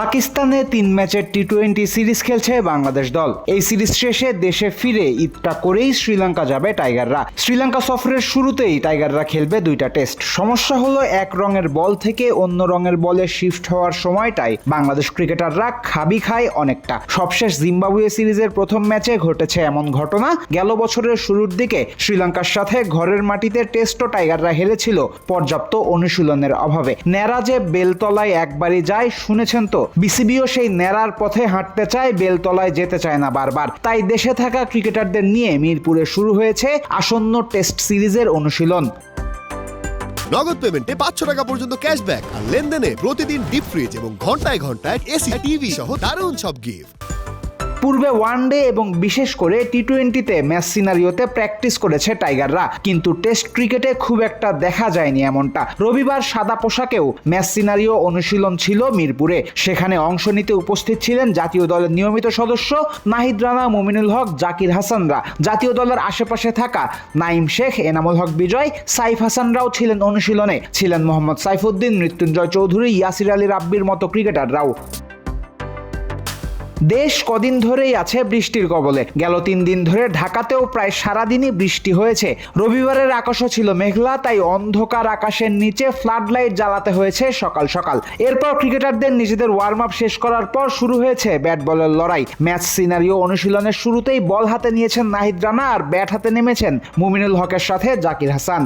পাকিস্তানে তিন ম্যাচের টি টোয়েন্টি সিরিজ খেলছে বাংলাদেশ দল। এই সিরিজ শেষে দেশে ফিরে ঈদটা করেই শ্রীলঙ্কা যাবে টাইগাররা। শ্রীলঙ্কা সফরের শুরুতেই টাইগাররা খেলবে দুইটা টেস্ট। সমস্যা হলো, এক রঙের বল থেকে অন্য রঙের বলে শিফট হওয়ার সময়টাই বাংলাদেশ ক্রিকেটাররা খাবি খায় অনেকটা। সবশেষ জিম্বাবুয়ে সিরিজের প্রথম ম্যাচে ঘটেছে এমন ঘটনা। গেল বছরের শুরুর দিকে শ্রীলঙ্কার সাথে ঘরের মাটিতে টেস্টও টাইগাররা হেরেছিল, পর্যাপ্ত অনুশীলনের অভাবে। ন্যারা যে বেলতলায় একবারই যায়, শুনেছেন তো? বিসিবিও সেই নেড়ার পথে হাঁটতে চায়, বেলতলায় যেতে চায় না বারবার। তাই দেশে থাকা ক্রিকেটারদের নিয়ে মিরপুরে শুরু হয়েছে আসন্ন টেস্ট সিরিজের অনুশীলন। নগদ পেমেন্টে পাঁচশো টাকা পর্যন্ত ক্যাশব্যাক আর লেনদেনে প্রতিদিন ডিপ ফ্রিজ এবং ঘন্টায় ঘন্টায় এসি, টিভি সহ দারুণ সব গিফট পূর্বে ওয়ানডে এবং বিশেষ করে টি টোয়েন্টিতে ম্যাচ সিনারিওতে প্র্যাকটিস করেছে টাইগাররা কিন্তু টেস্ট ক্রিকেটে খুব একটা দেখা যায়নি এমনটা। রবিবার সাদা পোশাকেও ম্যাচ সিনারিও অনুশীলন ছিল মিরপুরে। সেখানে অংশ নিতে উপস্থিত ছিলেন জাতীয় দলের নিয়মিত সদস্য নাহিদ রানা, মুমিনুল হক, জাকির হাসানরা। জাতীয় দলের আশেপাশে থাকা নাইম শেখ, এনামুল হক বিজয়, সাইফ হাসানরাও ছিলেন অনুশীলনে। ছিলেন মোহাম্মদ সাইফুদ্দিন, মৃত্যুঞ্জয় চৌধুরী, ইয়াসির আলী রাব্বির মতো ক্রিকেটাররাও। দেশ কদিন ধরেই আছে বৃষ্টির কবলে। গেল তিন দিন ধরে ঢাকাতেও প্রায় সারাদিনই বৃষ্টি হয়েছে। রবিবারের আকাশও ছিল মেঘলা, তাই অন্ধকার আকাশের নিচে ফ্লাড লাইট জ্বালাতে হয়েছে সকাল সকাল। এরপর ক্রিকেটারদের নিজেদের ওয়ার্ম আপ শেষ করার পর শুরু হয়েছে ব্যাট বলের লড়াই। ম্যাচ সিনারিও অনুশীলনের শুরুতেই বল হাতে নিয়েছেন নাহিদ রানা আর ব্যাট হাতে নেমেছেন মুমিনুল হকের সাথে জাকির হাসান।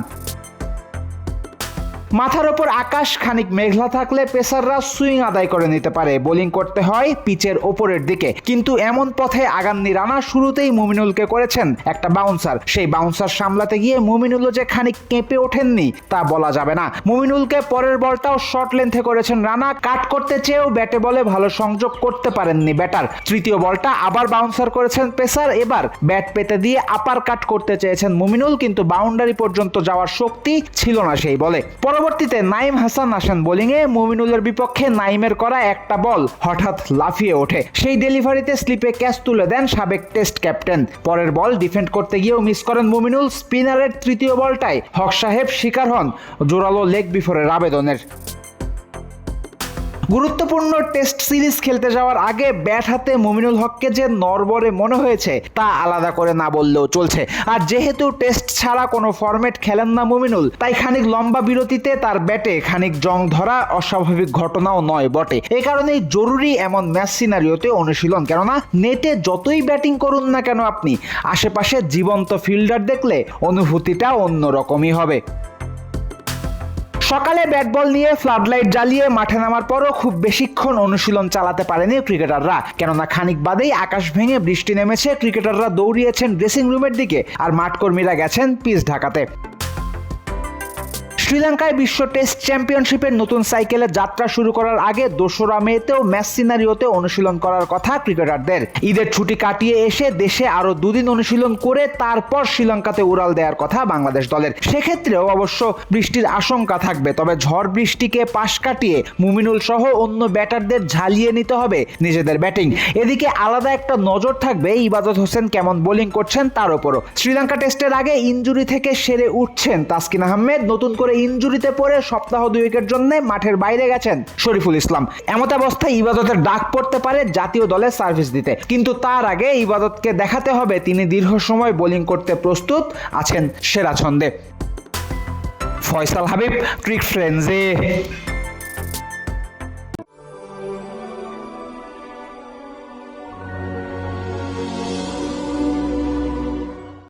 মাথার ওপর আকাশ খানিক মেঘলা থাকলে পেসাররা সুইং আদায় করে নিতে পারে। বোলিং করতে হয় পিচের ওপরের দিকে। কিন্তু এমন পথে আগান্নি রানা শুরুতেই মুমিনুলকে করেছেন একটা বাউন্সার সেই বাউন্সার সামলাতে গিয়ে মুমিনুলও যে খানিক কেঁপে ওঠেননি, তা বলা যাবে না। মুমিনুলকে পরের বলটাও শর্ট লেন্থে করেছেন রানা। কাট করতে চেয়েও ব্যাটে বলে ভালো সংযোগ করতে পারেননি ব্যাটার তৃতীয় বলটা আবার বাউন্সার করেছেন পেসার। এবার ব্যাট পেতে দিয়ে আপার কাট করতে চেয়েছেন মুমিনুল। কিন্তু বাউন্ডারি পর্যন্ত যাওয়ার শক্তি ছিল না সেই বলে। পরবর্তীতে নাইম হাসান আসেন। বোলিংয়ে মুমিনুলের বিপক্ষে নাইমের করা একটা বল হঠাৎ লাফিয়ে ওঠে। সেই ডেলিভারিতে স্লিপে ক্যাচ তুলে দেন সাবেক টেস্ট ক্যাপ্টেন পরের বল ডিফেন্ড করতে গিয়েও মিস করেন মুমিনুল। স্পিনারের তৃতীয় বলটায় হক সাহেব শিকার হন। জোরালো লেগ বিফোরের আবেদনের। গুরুত্বপূর্ণ টেস্ট সিরিজ খেলতে যাওয়ার আগে ব্যাট হাতে মুমিনুল হককে যে নরবরে মনে হয়েছে, তা আলাদা করে না বললেও চলছে। আর যেহেতু টেস্ট ছাড়া কোনো ফরম্যাট খেলেন না মুমিনুল, তাই খানিক লম্বা বিরতিতে তার ব্যাটে খানিক জং ধরা অস্বাভাবিক ঘটনাও নয় বটে। এ কারণেই জরুরি এমন ম্যাচ সিনারিওতে অনুশীলন। কেননা, নেটে যতই ব্যাটিং করুন না কেন আপনি, আশেপাশে জীবন্ত ফিল্ডার দেখলে অনুভূতিটা অন্যরকমই হবে। সকালে ব্যাট বল নিয়ে ফ্লাডলাইট জ্বালিয়ে মাঠে নামার পরও খুব বেশিক্ষণ অনুশীলন চালাতে পারেনি ক্রিকেটাররা। কেননা খানিক বাদেই আকাশ ভেঙে বৃষ্টি নেমেছে, ক্রিকেটাররা দৌড়িয়েছেন ড্রেসিং রুমের দিকে আর মাঠকর্মীরা গেছেন পিচ ঢাকাতে। শ্রীলঙ্কায় বিশ্ব টেস্ট চ্যাম্পিয়নশিপের নতুন সাইকেলে যাত্রা শুরু করার আগে দোসরা মেতেও ম্যাচ সিনারিওতে অনুশীলন করার কথা ক্রিকেটারদের। ঈদের ছুটি কাটিয়ে এসে দেশে আরও দুদিন অনুশীলন করে তারপর শ্রীলঙ্কাতে উড়াল দেওয়ার কথা বাংলাদেশ দলের। সেক্ষেত্রেও অবশ্য বৃষ্টির আশঙ্কা থাকবে, তবে ঝড় বৃষ্টিকে পাশ কাটিয়ে মুমিনুল সহ অন্য ব্যাটারদের ঝালিয়ে নিতে হবে নিজেদের ব্যাটিং। এদিকে আলাদা একটা নজর থাকবে ইবাদত হোসেন কেমন বোলিং করছেন তার উপরও। শ্রীলঙ্কা টেস্টের আগে ইঞ্জুরি থেকে সেরে উঠছেন তাসকিন আহমেদ, নতুন করে ইঞ্জুরিতে পড়ে সপ্তাহ দুয়েকের জন্য মাঠের বাইরে গেছেন শরীফুল ইসলাম। এমত অবস্থায় ইবাদতের ডাক পড়তে পারে জাতীয় দলের সার্ভিস দিতে। কিন্তু তার আগে ইবাদতকে দেখাতে হবে, তিনি দীর্ঘ সময় বোলিং করতে প্রস্তুত আছেন সেরা ছন্দে। ফয়সাল হাবিব, ক্রিক ফ্রেন্ডসে।